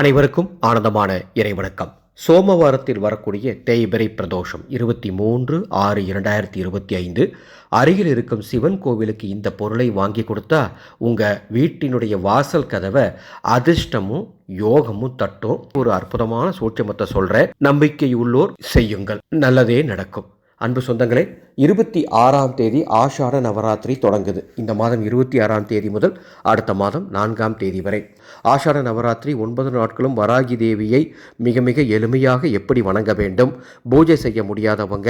அனைவருக்கும் ஆனந்தமான இறைவணக்கம். சோமவாரத்தில் வரக்கூடிய தேய்பிரை பிரதோஷம் இருபத்தி மூன்று ஆறு இரண்டாயிரத்தி இருபத்தி ஐந்து. அருகில் இருக்கும் சிவன் கோவிலுக்கு இந்த பொருளை வாங்கி கொடுத்தா உங்கள் வீட்டினுடைய வாசல் கதவை அதிர்ஷ்டமும் யோகமும் தட்டும். ஒரு அற்புதமான சூட்சமத்தை சொல்கிறேன் நம்பிக்கை உள்ளோர் செய்யுங்கள். நல்லதே நடக்கும். அன்பு சொந்தங்களே இருபத்தி ஆறாம் தேதி ஆஷாட நவராத்திரி தொடங்குது. இந்த மாதம் இருபத்தி ஆறாம் தேதி முதல் அடுத்த மாதம் நான்காம் தேதி வரை. ஆஷாட நவராத்திரி ஒன்பது நாட்களும் வராகி தேவியை மிக மிக எளிமையாக எப்படி வணங்க வேண்டும் பூஜை செய்ய முடியாதவங்க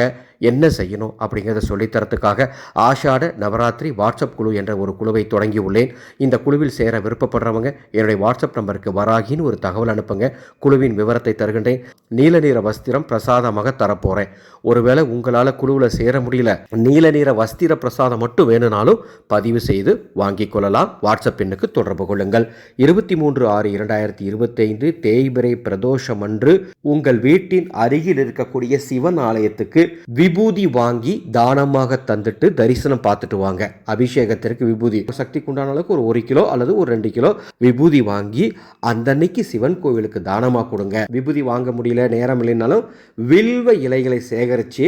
என்ன செய்யணும் அப்படிங்கிறத சொல்லித்தரத்துக்காக ஆஷாட நவராத்திரி வாட்ஸ்அப் குழு என்ற ஒரு குழுவை தொடங்கி உள்ளேன் இந்த குழுவில் சேர விருப்பப்படுறவங்க என்னுடைய வாட்ஸ்அப் நம்பருக்கு வராகின்னு ஒரு தகவல் அனுப்புங்க. குழுவின் விவரத்தை தருகின்றேன். நீல நிற வஸ்திரம் பிரசாதமாக தரப்போகிறேன் ஒருவேளை உங்களால் குழுவில் சேர முடியும் முடியல. நீல நிற வஸ்திர பிரசாதம் மட்டும் வேணும்னாலும் பதிவு செய்து வாங்கிக் கொள்ளலாம். வாட்ஸ்அப் எண்ணுக்கு தொடர்பு கொள்ளுங்கள். இருபத்தி மூன்று ஆறு இரண்டாயிரத்தி இருபத்தைந்து தேய்பிரை பிரதோஷம் அன்று உங்கள் வீட்டின் அருகில் இருக்கக்கூடிய சிவன் ஆலயத்துக்கு விபூதி வாங்கி தானமாக தந்துட்டு தரிசனம் பார்த்துட்டு வாங்க. அபிஷேகத்திற்கு விபூதி. சக்திக்கு உண்டான அளவுக்கு ஒரு ஒரு கிலோ அல்லது ஒரு ரெண்டு கிலோ விபூதி வாங்கி அந்தன்னைக்கு சிவன் கோவிலுக்கு தானமாக கொடுங்க. விபூதி வாங்க முடியல நேரம் இல்லைனாலும் வில்வ இலைகளை சேகரித்து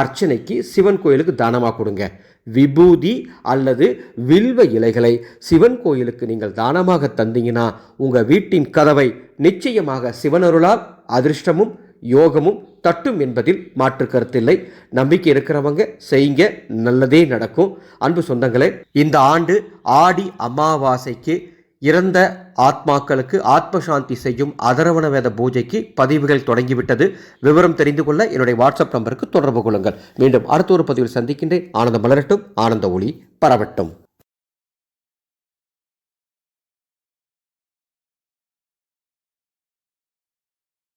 அர்ச்சனைக்கு சிவன் சிவன் கோயிலுக்கு தானமாக கொடுங்க. விபூதி அல்லது வில்வ இலைகளை சிவன் கோயிலுக்கு நீங்கள் தானமாக தந்தீங்கன்னா உங்கள் வீட்டின் கதவை நிச்சயமாக சிவனருளால் அதிர்ஷ்டமும் யோகமும் தட்டும் என்பதில் மாற்று கருத்தில்லை. நம்பிக்கை இருக்கிறவங்க செய்யுங்க நல்லதே நடக்கும். அன்பு சொந்தங்களே இந்த ஆண்டு ஆடி அமாவாசைக்கு இறந்த ஆத்மாக்களுக்கு ஆத்ம சாந்தி செய்யும் அதரவண வேத பூஜைக்கு பதிவுகள் தொடங்கிவிட்டது. விவரம் தெரிந்து கொள்ள என்னுடைய வாட்ஸ்அப் நம்பருக்கு தொடர்பு கொள்ளுங்கள். மீண்டும் அடுத்த ஒரு பதிவில் சந்திக்கின்றேன். ஆனந்த மலரட்டும். ஆனந்த ஒளி பரவட்டும்.